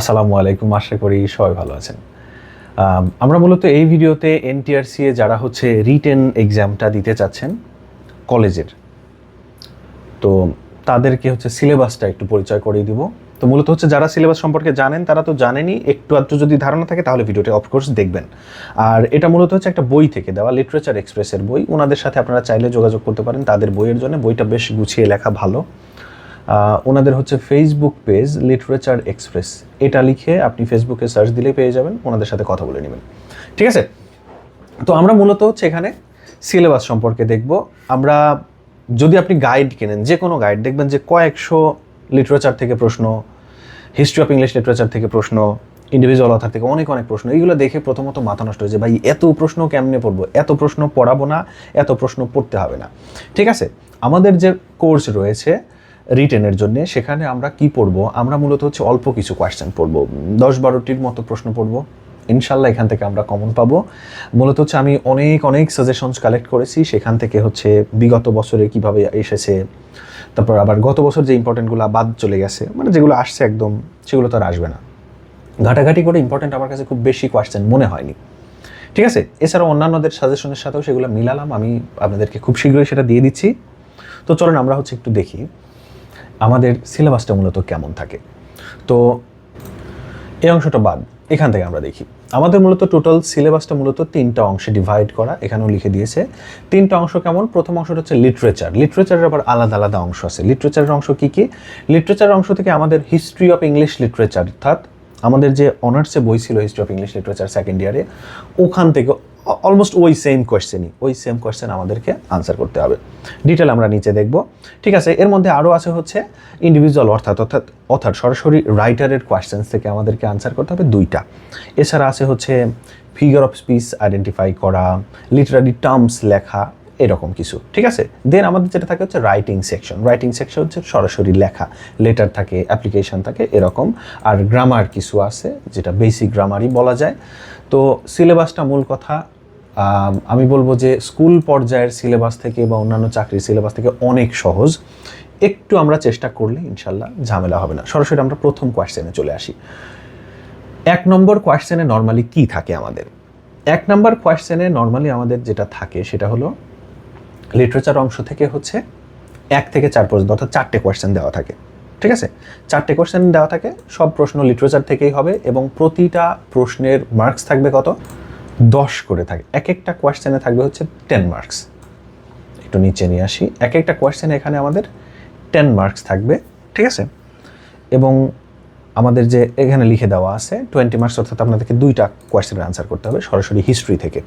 আসসালামু আলাইকুম, আশা করি সবাই ভালো আছেন। আমরা মূলত এই ভিডিওতে এনটিআরসি এ যারা হচ্ছে রিটেন এক্সামটা দিতে চাচ্ছেন কলেজের, তো তাদেরকে হচ্ছে সিলেবাসটা একটু পরিচয় করিয়ে দিব। তো মূলত হচ্ছে যারা সিলেবাস সম্পর্কে জানেন, তারা তো জানেনই, একটু আধটু যদি ধারণা থাকে তাহলে ভিডিওটা অফকোর্স দেখবেন। আর এটা মূলত হচ্ছে একটা বই থেকে দেওয়া লিটারেচার এক্সপ্রেসের বই। ওনাদের সাথে আপনারা চাইলে যোগাযোগ করতে পারেন, তাদের বইয়ের জন্য। বইটা বেশ গুছিয়ে লেখা ভালো। ওনাদের হচ্ছে ফেসবুক পেজ লিটারেচার এক্সপ্রেস এটা লিখে আপনি ফেসবুকে সার্চ দিলে পেয়ে যাবেন, ওনাদের সাথে কথা বলে নেবেন। ঠিক আছে? তো আমরা মূলত হচ্ছে এখানে সিলেবাস সম্পর্কে দেখব। আমরা যদি আপনি গাইড কেনেন, যে কোনো গাইড দেখবেন যে কয়েকশো লিটারেচার থেকে প্রশ্ন হিস্ট্রি অফ ইংলিশ লিটারেচার থেকে প্রশ্ন ইন্ডিভিজুয়াল অথার থেকে অনেক অনেক প্রশ্ন এইগুলো দেখে প্রথমত মাথা নষ্ট হয়েছে ভাই, এত প্রশ্ন কেমনে পড়ব? এত প্রশ্ন পড়াবো না, এত প্রশ্ন পড়তে হবে না। ঠিক আছে? আমাদের যে কোর্স রয়েছে রিটেনের জন্য, সেখানে আমরা কি পড়ব? আমরা মূলত হচ্ছে অল্প কিছু কোয়েশ্চেন পড়ব। দশ বারোটির মতো প্রশ্ন পড়ব। ইনশাল্লাহ এখান থেকে আমরা কমন পাবো। মূলত হচ্ছে আমি অনেক অনেক সাজেশনস কালেক্ট করেছি। সেখান থেকে হচ্ছে বিগত বছরে কীভাবে এসেছে, তারপর আবার গত বছর যে ইম্পর্টেন্টগুলো বাদ চলে গেছে মানে যেগুলো আসছে একদম, সেগুলো তো আর আসবে না। ঘাটাঘাটি করে ইম্পর্টেন্ট আমার কাছে খুব বেশি কোয়েশ্চেন মনে হয়নি। ঠিক আছে? এছাড়াও অন্যান্যদের সাজেশনের সাথেও সেগুলো মিলালাম। আমি আপনাদেরকে খুব শীঘ্রই সেটা দিয়ে দিচ্ছি। তো চলেন আমরা হচ্ছে একটু দেখি। আমাদের সিলেবাসটা মূলত কেমন থাকে? তো এই অংশটা বাদ, এখান থেকে আমরা দেখি। আমাদের মূলত টোটাল সিলেবাসটা মূলত তিনটা অংশে ডিভাইড করা, এখানেও লিখে দিয়েছে। তিনটা অংশ কেমন? প্রথম অংশটা হচ্ছে লিটারেচার লিটারেচারের আবার আলাদা আলাদা অংশ আছে। লিটারেচারের অংশ কী কী? লিটারেচারের অংশ থেকে আমাদের হিস্ট্রি অফ ইংলিশ লিটারেচার অর্থাৎ আমাদের যে অনার্সে বই ছিল history of English literature second ইয়ারে ওখান থেকে অলমোস্ট ওই সেম কোয়েশ্চেনই ওই সেম কোয়েশ্চেন আমাদেরকে আনসার করতে হবে। ডিটেল আমরা নিচে দেখব। ঠিক আছে, এর মধ্যে আরও আছে হচ্ছে ইন্ডিভিজুয়াল অর্থাৎ অর্থাৎ অর্থাৎ সরাসরি রাইটারের কোয়েশ্চেন্স থেকে আমাদেরকে আনসার করতে হবে দুইটা। এছাড়া আছে হচ্ছে ফিগার অফ স্পিচ আইডেন্টিফাই করা লিটারারি টার্মস লেখা এরকম কিছু, ঠিক আছে? দেন আমাদের যেটা থাকে হচ্ছে রাইটিং সেকশন রাইটিং সেকশন হচ্ছে সরাসরি লেখা লেটার থাকে অ্যাপ্লিকেশন থাকে, এরকম। আর গ্রামার কিছু আছে, যেটা বেসিক গ্রামারই বলা যায়। তো সিলেবাসটা মূল কথা, আমি বলব যে স্কুল পর্যায়ের সিলেবাস থেকে বা অন্যান্য চাকরির সিলেবাস থেকে অনেক সহজ। একটু আমরা চেষ্টা করলে ইনশাল্লাহ ঝামেলা হবে না। সরাসরি আমরা প্রথম কোয়েশ্চেনে চলে আসি। এক নম্বর কোয়েশ্চেনে নর্মালি কি থাকে আমাদের? এক নম্বর কোয়েশ্চেনে নর্মালি আমাদের যেটা থাকে সেটা হলো লিটারেচার অংশ থেকে হচ্ছে এক থেকে চার পর্যন্ত অর্থাৎ চারটে কোয়েশ্চেন দেওয়া থাকে। ঠিক আছে? চারটে কোয়েশ্চেন দেওয়া থাকে, সব প্রশ্ন লিটারেচার থেকেই হবে এবং প্রতিটা প্রশ্নের মার্কস থাকবে কত? দশ করে থাকে। এক একটা কোয়েশ্চেনে থাকবে হচ্ছে টেন মার্কস একটু নিচে নিয়ে আসি। এক একটা কোয়েশ্চেনে এখানে আমাদের টেন মার্কস থাকবে। ঠিক আছে? এবং আমাদের যে এখানে লিখে দেওয়া আছে টোয়েন্টি মার্কস অর্থাৎ আপনাদেরকে দুইটা কোয়েশ্চেনের আনসার করতে হবে সরাসরি হিস্ট্রি থেকে।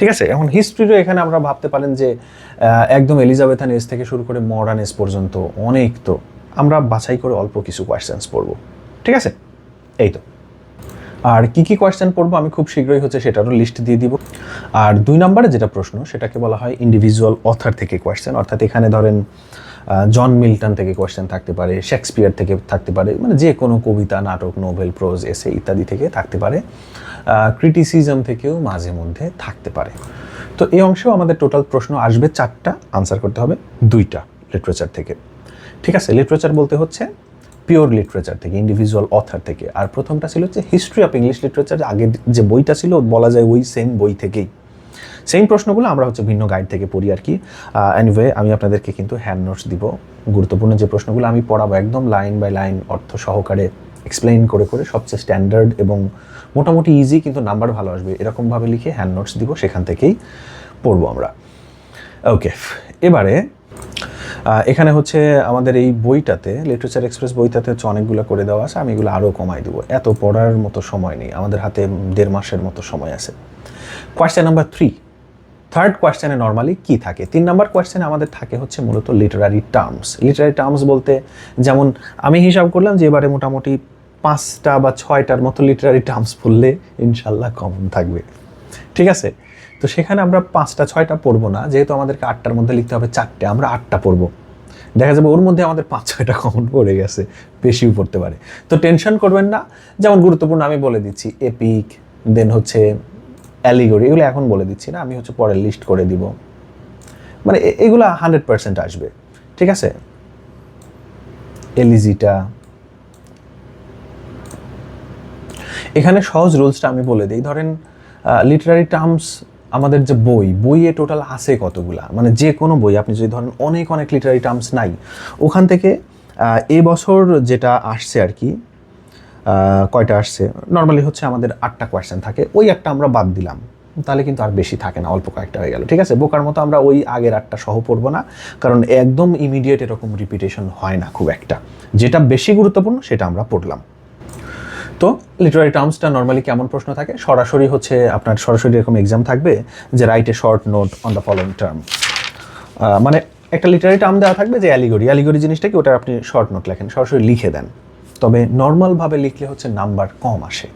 ঠিক আছে? এখন হিস্ট্রিরও এখানে আমরা ভাবতে পারেন যে একদম এলিজাবেথান এজ থেকে শুরু করে মডার্ন এজ পর্যন্ত অনেক তো আমরা বাছাই করে অল্প কিছু কোয়েশ্চেন্স পড়ব। ঠিক আছে? এই তো। আর কি কি কোয়েশ্চেন পড়ব আমি খুব শীঘ্রই হচ্ছে সেটারও লিস্ট দিয়ে দিব। আর দুই নম্বরে যেটা প্রশ্ন, সেটাকে বলা হয় ইন্ডিভিজুয়াল অথার থেকে কোয়েশ্চেন অর্থাৎ এখানে ধরেন জন মিল্টন থেকে কোয়েশ্চেন থাকতে পারে শেক্সপিয়ার থেকে থাকতে পারে মানে যে কোনো কবিতা, নাটক নোভেল প্রোজ এসে ইত্যাদি থেকে থাকতে পারে। ক্রিটিসিজম থেকেও মাঝে মধ্যে থাকতে পারে। তো এই অংশেও আমাদের টোটাল প্রশ্ন আসবে চারটা আনসার করতে হবে দুইটা লিটারেচার থেকে। ঠিক আছে? লিটারেচার বলতে হচ্ছে পিওর লিটারেচার থেকে ইন্ডিভিজুয়াল অথার থেকে। আর প্রথমটা ছিল হচ্ছে হিস্ট্রি অফ ইংলিশ লিটারেচার আগে যে বইটা ছিল, বলা যায় ওই সেম বই থেকেই। সেম প্রশ্নগুলো আমরা হচ্ছে ভিন্ন গাইড থেকে পড়ি আর কি। এনিওয়ে আমি আপনাদেরকে কিন্তু হ্যান্ড নোটস দিব। গুরুত্বপূর্ণ যে প্রশ্নগুলো আমি পড়াবো একদম লাইন বাই লাইন অর্থ সহকারে এক্সপ্লেইন করে করে সবচেয়ে স্ট্যান্ডার্ড এবং মোটামুটি ইজি কিন্তু নাম্বার ভালো আসবে। এরকমভাবে লিখে হ্যান্ড নোটস দিব, সেখান থেকেই পড়ব আমরা। ওকে এবারে এখানে হচ্ছে আমাদের এই বইটাতে লিটারেচার এক্সপ্রেস বইটাতে হচ্ছে অনেকগুলো করে দেওয়া আছে, আমি এগুলো আরও কমাই দেবো। এত পড়ার মতো সময় নেই, আমাদের হাতে দেড় মাসের মতো সময় আছে। কোয়েশ্চেন নাম্বার থ্রি থার্ড কোয়েশ্চেনে নর্মালি কি থাকে? তিন নাম্বার কোয়েশ্চেনে আমাদের থাকে হচ্ছে মূলত লিটারারি টার্মস লিটারারি টার্মস বলতে যেমন আমি হিসাব করলাম যে এবারে মোটামুটি পাঁচটা বা ছয়টার মতো লিটারারি টার্মস পড়লে ইনশাল্লাহ কমন থাকবে। ঠিক আছে? তো সেখানে আমরা পাঁচটা, ছয়টা পড়ব না, যেহেতু আমাদেরকে আটটার মধ্যে লিখতে হবে চারটে, আমরা আটটা পড়ব। দেখা যাবে ওর মধ্যে আমাদের পাঁচ, ছয়টা কমন পড়ে গেছে, বেশিও পড়তে পারে। তো টেনশন করবেন না, যেমন গুরুত্বপূর্ণ আমি বলে দিচ্ছি এপিক দেন হচ্ছে অ্যালিগরি এগুলো এখন বলে দিচ্ছি না, আমি হচ্ছে পরে লিস্ট করে দিব। মানে এগুলো হান্ড্রেড পার্সেন্ট আসবে। ঠিক আছে? এলিজিটা এখানে সহজ রুলসটা আমি বলে দিই। ধরেন লিটারারি টার্মস আমাদের যে বই বইয়ে টোটাল আছে কতগুলা? মানে যে কোনো বই আপনি যদি ধরেন অনেক অনেক লিটারারি টার্মস নাই ওখান থেকে আহ, এ বছর যেটা আসছে আর কি কয়টা আসছে? নর্মালি হচ্ছে আমাদের আটটা কোয়েশ্চেন থাকে। ওই একটা আমরা বাদ দিলাম। তাহলে কিন্তু আর বেশি থাকে না অল্প কয়েকটা হয়ে গেল ঠিক আছে? বোকার মতো আমরা ওই আগের আটটা সহ পড়ব না কারণ একদম ইমিডিয়েট এরকম রিপিটেশন হয় না খুব একটা। যেটা বেশি গুরুত্বপূর্ণ সেটা আমরা পড়লাম। তো লিটারারি টার্মসটা নর্মালি কেমন প্রশ্ন থাকে? সরাসরি হচ্ছে আপনার সরাসরি এরকম এক্সাম থাকবে যে write a short note on the following term মানে একটা লিটারারি টার্ম দেওয়া থাকবে যে অ্যালিগরি অ্যালিগরি জিনিসটা কি? ওটা আপনি শর্ট নোট লেখেন, সরাসরি লিখে দেন। তবে নর্মালভাবে লিখলে হচ্ছে নাম্বার কম আসে।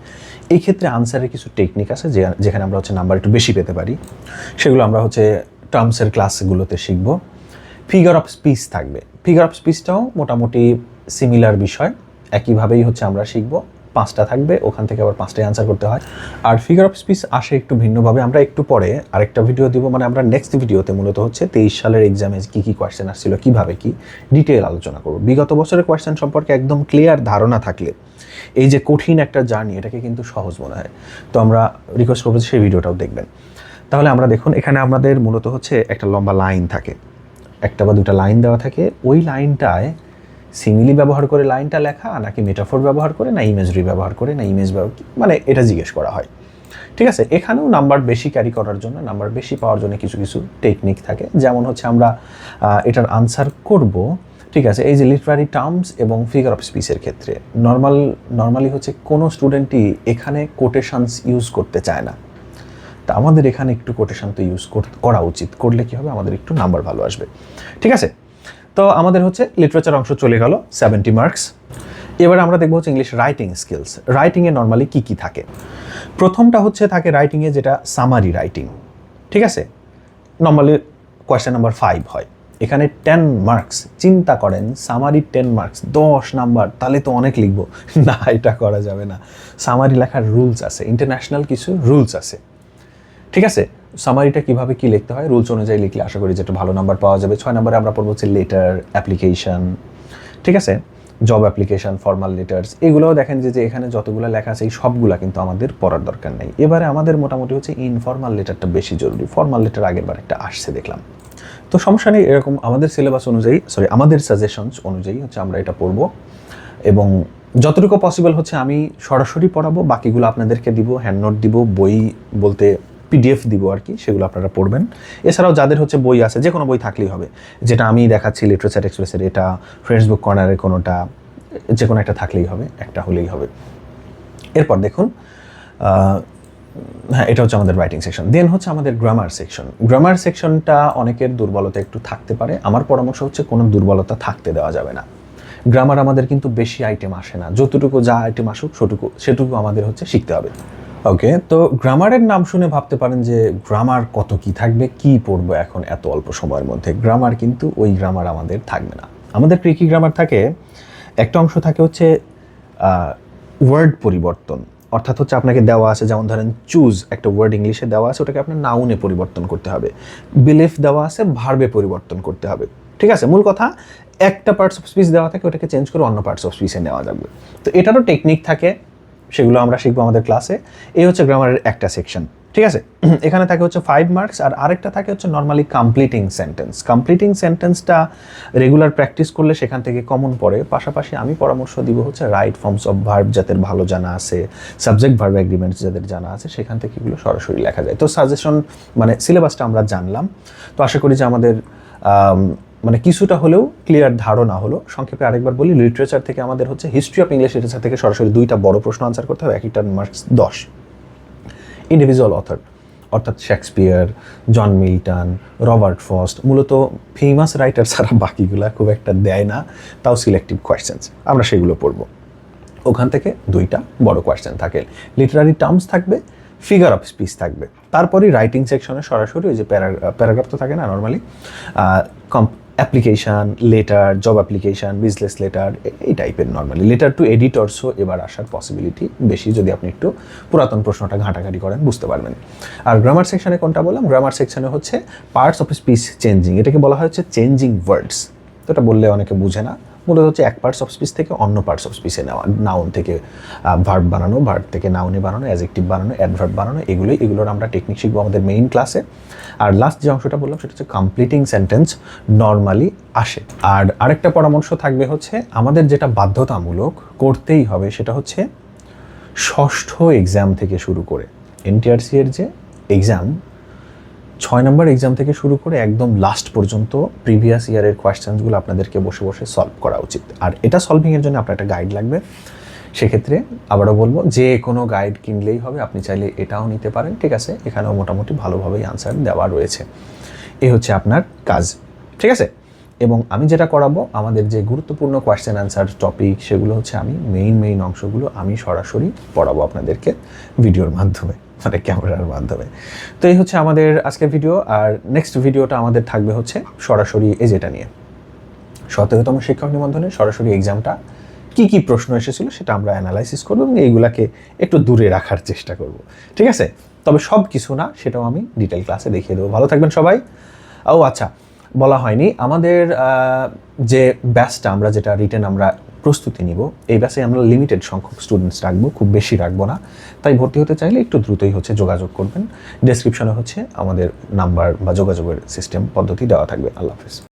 এই ক্ষেত্রে আনসারের কিছু টেকনিক আছে যে, যেখানে আমরা হচ্ছে নাম্বার একটু বেশি পেতে পারি। সেগুলো আমরা হচ্ছে টার্মসের ক্লাসগুলোতে শিখব। ফিগার অফ স্পিচ থাকবে। ফিগার অফ স্পিচটাও মোটামুটি সিমিলার বিষয়। একইভাবেই হচ্ছে আমরা শিখব। পাঁচটা থাকবে, ওখান থেকে আবার পাঁচটাই আনসার করতে হয়। আর ফিগার অফ স্পিচ আসে একটু ভিন্নভাবে, আমরা একটু পরে আরেকটা ভিডিও দিব মানে আমরা নেক্সট ভিডিওতে মূলত হচ্ছে তেইশ সালের এক্সামে কী কী কোয়েশ্চেন আসছিল, কীভাবে কি ডিটেল আলোচনা করব। বিগত বছরের কোয়েশ্চেন সম্পর্কে একদম ক্লিয়ার ধারণা থাকলে, এই যে কঠিন একটা জার্নি এটাকে কিন্তু সহজ মনে হয়। তো আমরা রিকোয়েস্ট করব সেই ভিডিওটাও দেখবেন। তাহলে আমরা দেখুন, এখানে আমাদের মূলত হচ্ছে একটা লম্বা লাইন থাকে। একটা বা দুটা লাইন দেওয়া থাকে। ওই লাইনটায় সিমিলি ব্যবহার করে লাইনটা লেখা, নাকি মেটাফোর ব্যবহার করে, না ইমেজরি ব্যবহার করে, না ইমেজ মানে এটা জিজ্ঞেস করা হয়। ঠিক আছে? এখানেও নাম্বার বেশি ক্যারি করার জন্য নাম্বার বেশি পাওয়ার জন্য কিছু কিছু টেকনিক থাকে। যেমন হচ্ছে আমরা এটার আনসার করব, ঠিক আছে? এই যে লিটারারি টার্মস এবং ফিগার অফ স্পিচের ক্ষেত্রে নর্মাল নর্মালি হচ্ছে কোনো স্টুডেন্টই এখানে কোটেশানস ইউজ করতে চায় না। তা আমাদের এখানে একটু কোটেশান তো ইউজ করা উচিত। করলে কি হবে? আমাদের একটু নাম্বার ভালো আসবে। ঠিক আছে? তো আমাদের হচ্ছে লিটারেচার অংশ চলে গেল সেভেন্টি মার্কস এবার আমরা দেখব হচ্ছে ইংলিশ রাইটিং স্কিলস রাইটিংয়ে নর্মালি কী কী থাকে? প্রথমটা হচ্ছে থাকে রাইটিংয়ে যেটা সামারি রাইটিং ঠিক আছে? নর্মালি কোয়েশ্চেন নাম্বার ফাইভ হয়। এখানে টেন মার্কস চিন্তা করেন সামারি টেন মার্কস দশ নাম্বার, তাহলে তো অনেক লিখব। না, এটা করা যাবে না। সামারি লেখার রুলস আছে। ইন্টারন্যাশনাল কিছু রুলস আছে। ঠিক আছে? সামারিটা কীভাবে কি লিখতে হয়? রুলস অনুযায়ী লিখলে আশা করি যে একটা ভালো নাম্বার পাওয়া যাবে। ছয় নম্বরে আমরা পড়ব হচ্ছে লেটার অ্যাপ্লিকেশন ঠিক আছে? জব অ্যাপ্লিকেশন ফর্মাল লেটার্স এগুলোও দেখেন যে এখানে যতগুলো লেখা আছে, এই সবগুলো কিন্তু আমাদের পড়ার দরকার নেই। এবারে আমাদের মোটামুটি হচ্ছে ইনফর্মাল লেটারটা বেশি জরুরি। ফর্মাল লেটার আগের বার একটা আসছে, দেখলাম। তো সমস্যা নেই, এরকম আমাদের সিলেবাস অনুযায়ী সরি আমাদের সাজেশনস অনুযায়ী হচ্ছে আমরা এটা পড়ব। এবং যতটুকু পসিবল হচ্ছে আমি সরাসরি পড়াবো, বাকিগুলো আপনাদেরকে দিব হ্যান্ড নোট দিব, বই বলতে পিডিএফ দিব আর কি, সেগুলো আপনারা পড়বেন। এছাড়াও যাদের হচ্ছে বই আছে, যে কোনো বই থাকলেই হবে। যেটা আমি দেখাচ্ছি লিটারেচার এক্সপ্রেসের এটা ফেসবুক কর্নারের কোনোটা, যে কোনো একটা থাকলেই হবে, একটা হলেই হবে। এরপর দেখুন হ্যাঁ এটা হচ্ছে আমাদের রাইটিং সেকশন দেন হচ্ছে আমাদের গ্রামার সেকশন গ্রামার সেকশনটা অনেকের দুর্বলতা একটু থাকতে পারে। আমার পরামর্শ হচ্ছে কোনো দুর্বলতা থাকতে দেওয়া যাবে না। গ্রামার আমাদের কিন্তু বেশি আইটেম আসে না। যতটুকু যা আইটেম আসুক, সেটুকু সেটুকু আমাদের হচ্ছে শিখতে হবে। ওকে তো গ্রামারের নাম শুনে ভাবতে পারেন যে গ্রামার কত কি থাকবে, কি পড়ব এখন এত অল্প সময়ের মধ্যে। গ্রামার কিন্তু ওই গ্রামার আমাদের থাকবে না। আমাদের কি কি গ্রামার থাকে? একটা অংশ থাকে হচ্ছে ওয়ার্ড পরিবর্তন। অর্থাৎ হচ্ছে আপনাকে দেওয়া আছে, যেমন ধরেন চুজ একটা ওয়ার্ড ইংলিশে দেওয়া আছে, ওটাকে আপনার নাউনে পরিবর্তন করতে হবে। বিলিফ দেওয়া আছে ভার্বে পরিবর্তন করতে হবে। ঠিক আছে? মূল কথা, একটা পার্টস অফ স্পিচ দেওয়া থাকে, ওটাকে চেঞ্জ করে অন্য পার্টস অফ স্পিচে নেওয়া যাবে। তো এটারও টেকনিক থাকে। সেগুলো আমরা শিখব আমাদের ক্লাসে এই হচ্ছে গ্রামারের একটা সেকশন ঠিক আছে? এখানে থাকে হচ্ছে ফাইভ মার্কস আর আরেকটা থাকে হচ্ছে নর্মালি কমপ্লিটিং সেন্টেন্স কমপ্লিটিং সেন্টেন্সটা রেগুলার প্র্যাকটিস করলে সেখান থেকে কমন পড়ে। পাশাপাশি আমি পরামর্শ দিব হচ্ছে রাইট ফর্মস অফ ভার্ব যাদের ভালো জানা আছে সাবজেক্ট ভার্ব এগ্রিমেন্টস যাদের জানা আছে সেখান থেকে এগুলো সরাসরি লেখা যায়। তো সাজেশন মানে সিলেবাসটা আমরা জানলাম। তো আশা করি যে আমাদের আম, মানে কিছুটা হলেও ক্লিয়ার ধারণা হলো। সংক্ষেপে আরেকবার বলি লিটারেচার থেকে আমাদের হচ্ছে হিস্ট্রি অফ ইংলিশ লিটারেচার থেকে সরাসরি দুইটা বড় প্রশ্ন আনসার করতে হবে একটার মার্কস দশ। ইন্ডিভিজুয়াল অথর অর্থাৎ Shakespeare John Milton Robert Frost মূলত ফেমাস রাইটার ছাড়া বাকিগুলা খুব একটা দেয় না, তাও সিলেক্টিভ কোয়েশ্চেন্স আমরা সেগুলো পড়ব। ওখান থেকে দুইটা বড় কোয়েশ্চেন থাকে। লিটারারি টার্মস থাকবে ফিগার অফ স্পিচ থাকবে। তারপরে রাইটিং সেকশনে সরাসরি ওই যে প্যারাগ্রাফ তো থাকে না নর্মালি কম application letter job application business letter এই টাইপের নর্মালি লেটার টু এডিটরসও এবার আসার পসিবিলিটি বেশি যদি আপনি একটু পুরাতন প্রশ্নটা ঘাঁটাঘাঁটি করেন, বুঝতে পারবেন। আর গ্রামার সেকশানে কোনটা বললাম? গ্রামার সেকশানে হচ্ছে পার্টস অফ স্পিচ চেঞ্জিং এটাকে বলা হয় হচ্ছে চেঞ্জিং ওয়ার্ডস তো এটা বললে অনেকে বুঝে না। মূলত হচ্ছে এক পার্টস অফ স্পিচ থেকে অন্য পার্টস অফ স্পিচে নেওয়া। নাউন থেকে ভার্ব বানানো ভার্ব থেকে নাউনে বানানো অ্যাজেক্টিভ বানানো অ্যাডভার্ব বানানো, এগুলোই, এগুলোর আমরা টেকনিক শিখব আমাদের মেইন ক্লাসে আর লাস্ট যে অংশটা বললাম সেটা হচ্ছে কমপ্লিটিং সেন্টেন্স নর্মালি আসে। আর আরেকটা পরামর্শ থাকবে হচ্ছে, আমাদের যেটা বাধ্যতামূলক করতেই হবে সেটা হচ্ছে ষষ্ঠ এক্সাম থেকে শুরু করে। এনটিআরসি এর যে এক্সাম ছয় নম্বর এক্সাম থেকে শুরু করে একদম লাস্ট পর্যন্ত প্রিভিয়াস ইয়ারের কোয়েশ্চেন্সগুলো আপনাদেরকে বসে বসে সলভ করা উচিত। আর এটা সলভিংয়ের জন্য আপনার একটা গাইড লাগবে। সেক্ষেত্রে আবারও বলব, যে কোনো গাইড কিনলেই হবে, আপনি চাইলে এটাও নিতে পারেন, ঠিক আছে? এখানেও মোটামুটি ভালোভাবেই আনসার দেওয়া রয়েছে। এ হচ্ছে আপনার কাজ, ঠিক আছে? এবং আমি যেটা করাবো, আমাদের যে গুরুত্বপূর্ণ কোয়েশ্চেন অ্যান্সার টপিক সেগুলো হচ্ছে আমি মেইন মেইন অংশগুলো আমি সরাসরি পড়াবো আপনাদেরকে ভিডিওর মাধ্যমে। মানে ক্যামেরার মাধ্যমে। তো এই হচ্ছে আমাদের আজকের ভিডিও, আর নেক্সট ভিডিওটা আমাদের থাকবে হচ্ছে সরাসরি এই যেটা নিয়ে। সতেরোতম শিক্ষক নিবন্ধনে সরাসরি এক্সামটা কি কি প্রশ্ন এসেছিল সেটা আমরা অ্যানালাইসিস করব এবং এইগুলাকে একটু দূরে রাখার চেষ্টা করব। ঠিক আছে? তবে সব কিছু না, সেটাও আমি ডিটেল ক্লাসে দেখিয়ে দেবো। ভালো থাকবেন সবাই। ও আচ্ছা বলা হয়নি, আমাদের যে ব্যাচটা আমরা, যেটা রিটেন আমরা প্রস্তুতি নিব। এই ব্যাচে আমরা লিমিটেড সংখ্যক স্টুডেন্টস রাখব, খুব বেশি রাখব না। তাই ভর্তি হতে চাইলে একটু দ্রুতই হচ্ছে যোগাযোগ করবেন। ডেসক্রিপশনে হচ্ছে আমাদের নাম্বার বা যোগাযোগের সিস্টেম পদ্ধতি দেওয়া থাকবে। আল্লাহ হাফিজ।